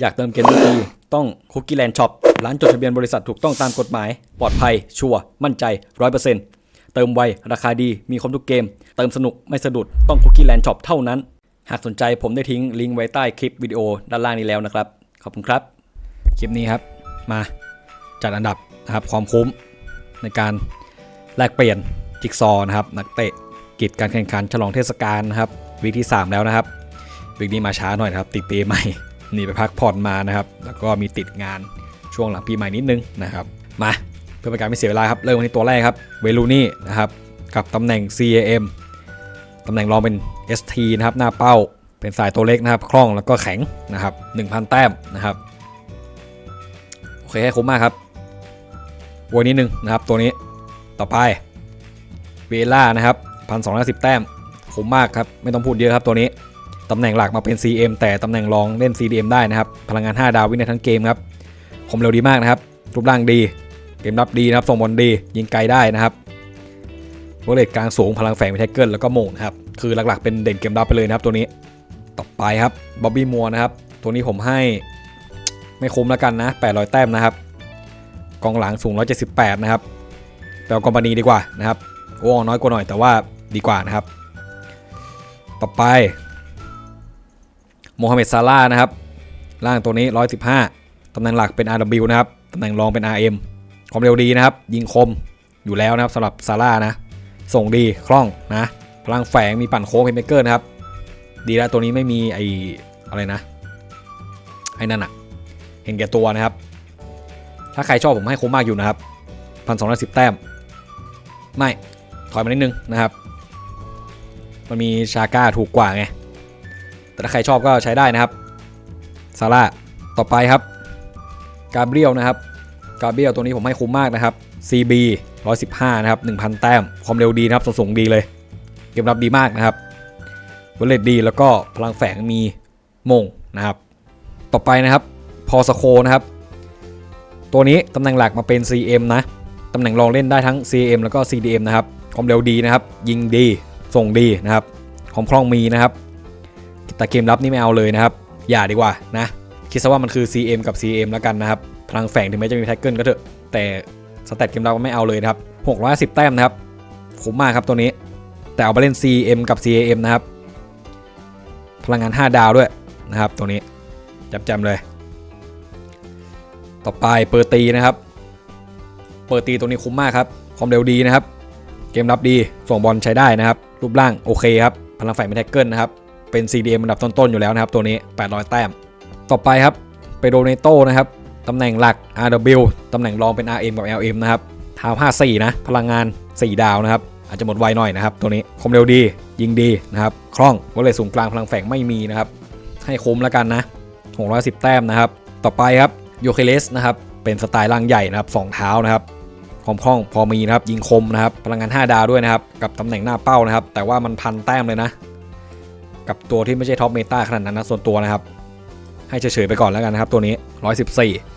อยากเติมเกมทันทีต้องคุกกี้แลนด์ช็อปร้านจดทะเบียนบริษัทถูกต้องตามกฎหมาย ปลอดภัย ชัวร์มั่นใจ100%เปอร์เซ็นติมไว ราคาดีมีครบทุกเกม เติมสนุกไม่สะดุดต้องคุกกี้แลนด์ช็อปเท่านั้น หากสนใจผมได้ทิ้งลิงก์ไว้ใต้คลิปวิดีโอด้านล่างนี้แล้วนะครับ ขอบคุณครับ คลิปนี้ครับมาจัดอันดับนะครับความคุ้มในการแลกเปลี่ยนจิ๊กซอว์นะครับนักเตะกิจการแข่งขันฉลองเทศกาลนะครับวีคที่ 3 แล้วนะครับวีคนี้มาช้าหน่อยนะครับติดปีใหม่ นีไปพักผ่อนมานะครับ แล้วก็มีติดงานช่วงหลังปีใหม่นิดนึงนะครับ มาเพื่อเป็นการไม่เสียเวลาครับ เริ่มกันที่ตัวแรกครับ เวลูนี่นะครับ กับตำแหน่ง CAM ตำแหน่งรองเป็น ST นะครับ หน้าเป้า เป็นสายตัวเล็กนะครับ คล่องแล้วก็แข็งนะครับ 1,000 แต้มนะครับ โอเคให้คุ้มมากครับวนนิดนึงนะครับ ตัวนี้ ต่อไป เวล่านะครับพันสองร้อยสิบแต้ม คุ้มมากครับ ไม่ต้องพูดเยอะครับตัวนี้ ตำแหน่งหลักมาเป็น CM แต่ตำแหน่งรองเล่น CDM ได้นะครับ พลังงาน 5 ดาววิ่งในทั้งเกมครับคมเร็วดีมากนะครับ รูปร่างดี เกมรับดีนะครับส่งบอลดี ยิงไกลได้นะครับโวเลตกลางสูงพลังแฝงเป็นแท็กเกิลแล้วก็โมงครับ คือหลักๆเป็นเด่นเกมรับไปเลยนะครับตัวนี้ ต่อไปครับบ๊อบบี้มัวนะครับ ตัวนี้ผมให้ไม่คุ้มแล้วกันนะ 800 แต้มนะครับ กองหลังสูง 178 นะครับแปลกอมปานีดีกว่านะครับโอ้น้อยกว่าหน่อยแต่ว่าดีกว่านะครับ ต่อไป โมฮัมเหม็ดซาร่านะครับ ล่างตัวนี้ 115 ตำแหน่งหลักเป็น RW นะครับ ตำแหน่งรองเป็น RM ความเร็วดีนะครับ ยิงคมอยู่แล้วนะครับสำหรับซาร่านะ ส่งดีคล่องนะ พลังแฝงมีปั่นโค้งเพนเมเกอร์นะครับ ดีแล้วตัวนี้ไม่มีไออะไรนะ ไอ้นั่นอะเห็นแก่ตัวนะครับ ถ้าใครชอบผมให้คุ้มมากอยู่นะครับพันสองร้อยสิบแต้ม ไม่ ถอยมานิดนึงนะครับ มันมีชาก้าถูกกว่าไง แต่ถ้าใครชอบก็ใช้ได้นะครับซาร่าต่อไปครับกาเบรียลนะครับกาเบรียลตัวนี้ผมให้คุ้มมากนะครับ CB 115 นะครับ 1,000 แต้ม ความเร็วดีนะครับ สูงๆดีเลย เกมรับดีมากนะครับวอลเลตดีแล้วก็พลังแฝงมีมงนะครับ ต่อไปนะครับ พอสโคนะครับ ตัวนี้ตำแหน่งหลักมาเป็น CM นะ ตำแหน่งรองเล่นได้ทั้ง CM แล้วก็ CDM นะครับ ความเร็วดีนะครับ ยิงดี ส่งดีนะครับ ความคล่องมีนะครับ แต่เกมรับนี่ไม่เอาเลยนะครับ อย่าดีกว่านะ คิดซะว่ามันคือ CM กับ CM แล้วกันนะครับ พลังแฝงถึงแม้จะมีแท็กเกิลก็เถอะ แต่สแตทเกมรับก็ไม่เอาเลยนะครับ610 แต้มนะครับคุ้มมากครับตัวนี้ แต่เอาไปเล่น CM กับ CAM นะครับ พลังงาน 5 ดาวด้วยนะครับตัวนี้จำๆเลย ต่อไปเปอร์ตีนะครับ เปอร์ตีตัวนี้คุ้มมากครับความเร็วดีนะครับ เกมรับดีส่งบอลใช้ได้นะครับ รูปร่างโอเคครับ พลังไฟเป็นแท็กเกิลนะครับ เป็น CDM อันดับต้นๆอยู่แล้วนะครับตัวนี้ 800 แต้ม ต่อไปครับไปโดเนโตนะครับตำแหน่งหลัก RW ตำแหน่งรองเป็น RM กับ LM นะครับทาว54 นะ พลังงาน 4 ดาวนะครับ อาจจะหมดไวหน่อยนะครับ ตัวนี้คมเร็วดี ยิงดีนะครับ คล่องวอลเลย์สูงกลางพลังแฝงไม่มีนะครับ ให้คุ้มแล้วกันนะ610 แต้มนะครับ ต่อไปครับโยเคเลสนะครับ เป็นสไตล์ร่างใหญ่นะครับ 2 เท้านะครับความคล่องพอมีนะครับ ยิงคมนะครับ พลังงาน 5 ดาวด้วยนะครับ กับตำแหน่งหน้าเป้านะครับ แต่ว่ามันพันแต้มเลยนะ กับตัวที่ไม่ใช่ท็อปเมตาขนาดนั้นนะส่วนตัวนะครับ ให้เฉยๆไปก่อนแล้วกันนะครับ ตัวนี้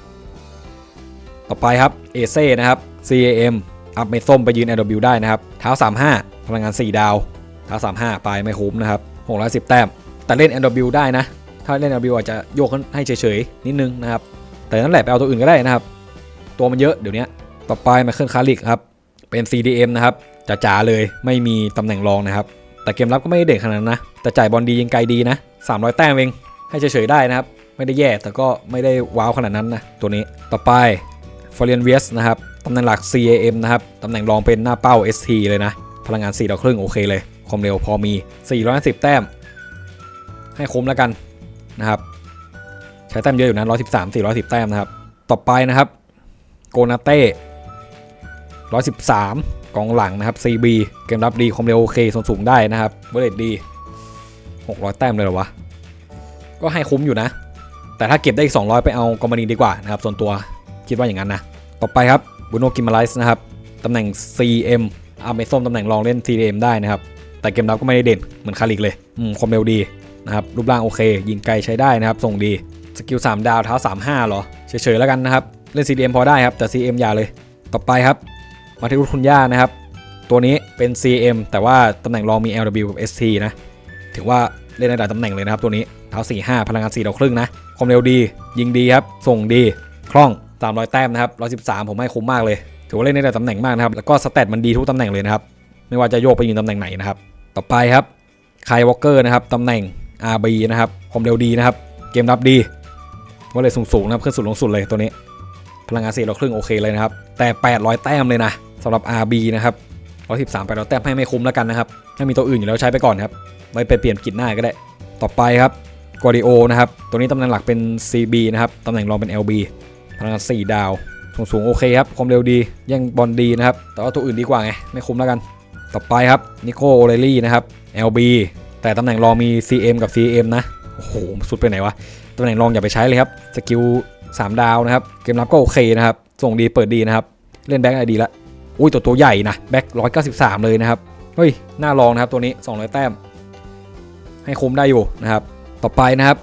114 ต่อไปครับเอเซ่นะครับ CAM อัพเมส้มไปยืน LW ได้นะครับ เท้า 35 พลังงาน 4 ดาว เท้า 35 ไปไม่คุ้มนะครับ 610 แต้ม แต่เล่น LW ได้นะ ถ้าเล่น LW อาจจะโยกให้เฉยๆ นิดนึงนะครับ แต่นั่นแหละไปเอาตัวอื่นก็ได้นะครับ ตัวมันเยอะเดี๋ยวนี้ ต่อไปมาเคลื่อนคาริกครับ เป็น CDM นะครับจ๋าๆเลยไม่มีตำแหน่งรองนะครับ แต่เกมรับก็ไม่ได้เด่นขนาดนั้นนะ แต่จ่ายบอลดียิงไกลดีนะ 300 แต้มเอง ให้เฉยๆได้นะครับ ไม่ได้แย่แต่ก็ไม่ได้ว้าวขนาดนั้นนะ ตัวนี้ ต่อไป f o r e i g n v i e s นะครับ ตำแหน่งหลัก CAM นะครับ ตำแหน่งรองเป็นหน้าเป้า ST เลยนะ พลังงาน4ดาวครึ่งโอเคเลย ความเร็วพอมี 410 แต้ม ให้คุ้มแล้วกันนะครับ ใช้แต้มเยอะอยู่นะ 113 410 แต้มนะครับ ต่อไปนะครับ โกนาเต้113 กองหลังนะครับ CB เกมรับดีความเร็วโอเคส่วนสูงได้นะครับเบรดดี 600 แต้มเลยเหรอวะ ก็ให้คุ้มอยู่นะ แต่ถ้าเก็บได้อีก 200 ไปเอากอมานีดีกว่านะครับ ส่วนตัวคิดว่าอย่างนั้นนะ ต่อไปครับบุโนกิมาไลส์นะครับตำแหน่ง CM อาเมส้มตำแหน่งรองเล่น CM ได้นะครับ แต่เกมรับก็ไม่ได้เด่นเหมือนคาริกเลยอืมความเร็วดีนะครับรูปร่างโอเค ยิงไกลใช้ได้นะครับส่งดีสกิล3ดาวเท้า 35เหรอเฉยๆแล้วกันนะครับเล่น CDM พอได้ครับแต่ CM อย่าเลย ต่อไปครับ มาที่รุคุณย่านะครับ ตัวนี้เป็น CM แต่ว่าตำแหน่งรองมี LW กับ ST นะ ถือว่าเล่นในหลายตำแหน่งเลยนะครับตัวนี้เท้า4 5 พลังงาน4ดาวครึ่งนะความเร็วดี ยิงดีครับ ส่งดี คล่อง 300 แต้มนะครับ113 ผมให้คุ้มมากเลย ถือว่าเล่นได้แต่ตำแหน่งมากนะครับ แล้วก็สเตตมันดีทุกตำแหน่งเลยนะครับ ไม่ว่าจะโยกไปยืนตำแหน่งไหนนะครับ ต่อไปครับคายวอลเกอร์นะครับตำแหน่ง RB นะครับความเร็วดีนะครับ เกมรับดีว่าเลยสูงๆนะครับขึ้นสุดลงสุดเลยตัวนี้ พลังงาน4ดาวครึ่งโอเคเลยนะครับ แต่ 800 แต้มเลยนะ สำหรับ RB นะครับ113 800แต้มให้ไม่คุ้มแล้วกันนะครับ ถ้ามีตัวอื่นอยู่แล้วใช้ไปก่อนครับไว้ไปเปลี่ยนกิจหน้าก็ได้ ต่อไปครับก u a r ดิโอนะครับ ตัวนี้ตำแหน่งหลักเป็น CB นะครับ ตำแหน่งรองเป็น LB พลังงาน4ดาว สูงสูงโอเคครับ ความเร็วดียังบอลดีนะครับ แต่ว่าตัวอื่นดีกว่าไง ไม่คุ้มแล้วกัน ต่อไปครับ นิโคโอเลลี่นะครับ LB แต่ตำแหน่งรองมี CM กับ CM นะ โอ้โห สุดไปไหนวะ ตำแหน่งรองอย่าไปใช้เลยครับ สกิล3ดาวนะครับ เกมรับก็โอเคนะครับ ส่งดีเปิดดีนะครับ เล่นแบ็กไอดีละ อุ้ยตัวตัวใหญ่นะแบ็ก193เลยนะครับ เฮ้ย น่าลองนะครับตัวนี้200แต้ม ให้คุ้มได้อยู่นะครับ ต่อไปนะครับ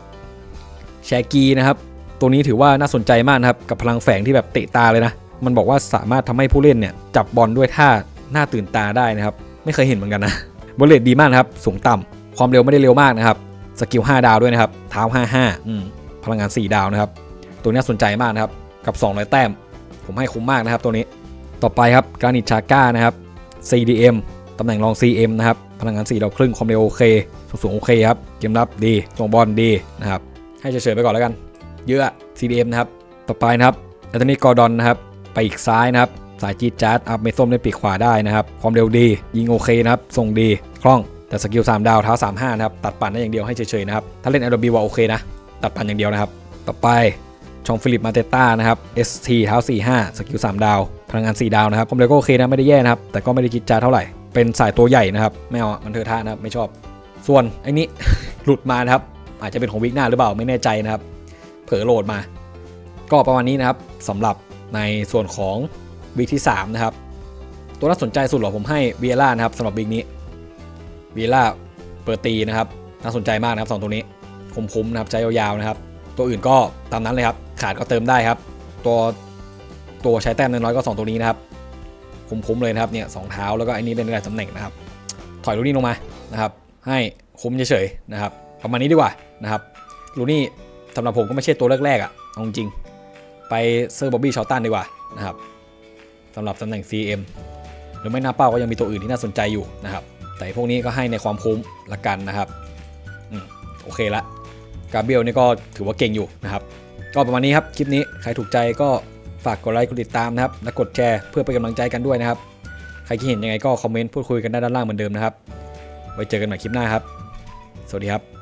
แชกีนะครับ ตัวนี้ถือว่าน่าสนใจมากนะครับ กับพลังแฝงที่แบบเตะตาเลยนะ มันบอกว่าสามารถทำให้ผู้เล่นเนี่ยจับบอลด้วยท่าหน้าตื่นตาได้นะครับ ไม่เคยเห็นเหมือนกันนะบอลเลตดีมากนะครับ สูงต่ำความเร็วไม่ได้เร็วมากนะครับ สกิล5ดาวด้วยนะครับ เท้า55อืมพลังงาน 4 ดาวนะครับ ตัวนี้น่าสนใจมากนะครับ กับ200แต้ม ผมให้คุ้มมากนะครับตัวนี้ ต่อไปครับกรานิชาก้านะครับ CDM ตำแหน่งรอง CM นะครับ พลังงาน4ดาวครึ่งความเร็วโอเคสูงสูงโอเคครับ เกมรับดีส่งบอลดีนะครับ ให้เฉยๆไปก่อนแล้วกัน เยอะ CDM นะครับ ต่อไปนะครับแอนโทนีกอร์ดอนนะครับ ไปอีกซ้ายนะครับ สายจีดจาร์ดอัพเมส้มในปีกขวาได้นะครับ ความเร็วดี ยิงโอเคนะครับ ส่งดี คล่อง แต่สกิล3ดาวเท้า35นะครับ ตัดปั่นได้อย่างเดียวให้เฉยๆนะครับ ถ้าเล่น LB ว่าโอเคนะ ตัดปั่นอย่างเดียวนะครับ ต่อไป ชองฟิลิปมาเตต้านะครับ ST เท้า45 สกิล 3 ดาว พลังงาน 4 ดาวนะครับความเร็วก็โอเคนะ ไม่ได้แย่นะครับ แต่ก็ไม่ได้จิดจาเท่าไหร่ เป็นสายตัวใหญ่นะครับ ไม่เอา มันเทอท่านะครับ ไม่ชอบ ส่วนไอ้นี้ หลุดมานะครับ อาจจะเป็นของวิกหน้าหรือเปล่า ไม่แน่ใจนะครับ เผลอโหลดมา ก็ประมาณนี้นะครับสำหรับในส่วนของวิกที่ 3 นะครับ ตัวน่าสนใจสุดหรอผมให้เวียร่านะครับสำหรับวิกนี้ เวียร่าเปิดตีนะครับ น่าสนใจมากนะครับสองตัวนี้ คมๆนะครับใช้ยาวๆนะครับ ตัวอื่นก็ตามนั้นเลยครับ ขาดก็เติมได้ครับ ตัวตัวใช้แต้มน้อยก็2ตัวนี้นะครับคุ้มๆเลยนะครับเนี่ยสองเท้าแล้วก็อ้นี้เป็นรายตำแหน่งนะครับ ถอยลูนี่ลงมานะครับ ให้คุ้มเฉยๆนะครับประมาณนี้ดีกว่านะครับลูนี่สำหรับผมก็ไม่ใช่ตัวแรกๆอะเอาจริงๆไปเซอร์บอบบี้ชอตตันดีกว่านะครับสำหรับตำแหน่ง CM หรือไม่หน้าเป้าก็ยังมีตัวอื่นที่น่าสนใจอยู่นะครับ แต่พวกนี้ก็ให้ในความคุ้มละกันนะครับอืมโอเคละกาเบรียลนี่ก็ถือว่าเก่งอยู่นะครับ ก็ประมาณนี้ครับคลิปนี้ใครถูกใจก็ฝากกดไลค์กดติดตามนะครับและกดแชร์เพื่อเป็นกำลังใจกันด้วยนะครับ ใครคิดเห็นยังไงก็คอมเมนต์พูดคุยกันได้ด้านล่างเหมือนเดิมนะครับ ไว้เจอกันใหม่คลิปหน้าครับ สวัสดีครับ